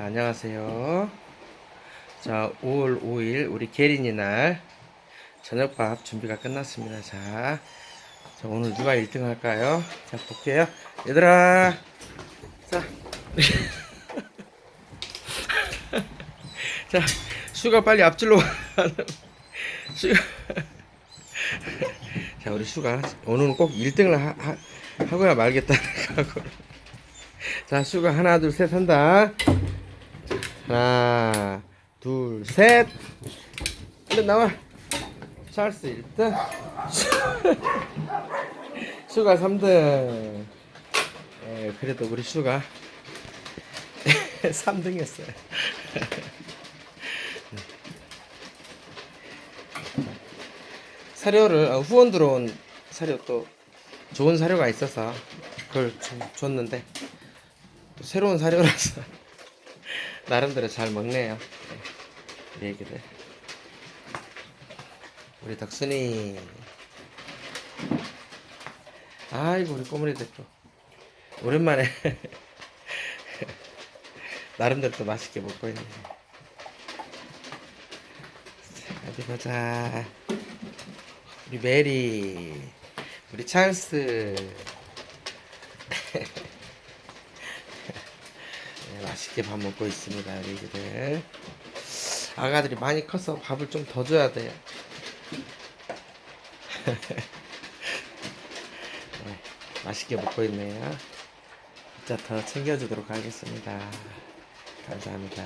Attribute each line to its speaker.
Speaker 1: 자, 안녕하세요. 자, 5월 5일 우리 계린이 날 저녁밥 준비가 끝났습니다. 자, 자 오늘 누가 1등 할까요? 자, 볼게요. 얘들아. 자. 자, 슈가 빨리 앞질로 와. 슈가. 자, 우리 슈가 오늘은 꼭 1등을 하, 하, 하고야 말겠다. 자, 슈가 하나, 둘, 셋 한다. 둘, 셋. 얼른 나와. 찰스 1등. 슈가 3등. 예, 그래도 우리 슈가 3등이었어요. 사료를 어, 후원 들어온 사료 또 좋은 사료가 있어서 그걸 좀 줬는데 또 새로운 사료라서 나름대로 잘 먹네요. 네, 애기들. 우리 덕순이. 아이고 우리 꼬물이들 또 오랜만에 나름대로 또 맛있게 먹고 있네. 자, 어디 보자. 우리 메리, 우리 찰스. 네, 맛있게 밥 먹고 있습니다, 애기들. 아가들이 많이 커서 밥을 좀 더 줘야 돼요. 네, 맛있게 먹고 있네요. 진짜 더 챙겨주도록 하겠습니다. 감사합니다.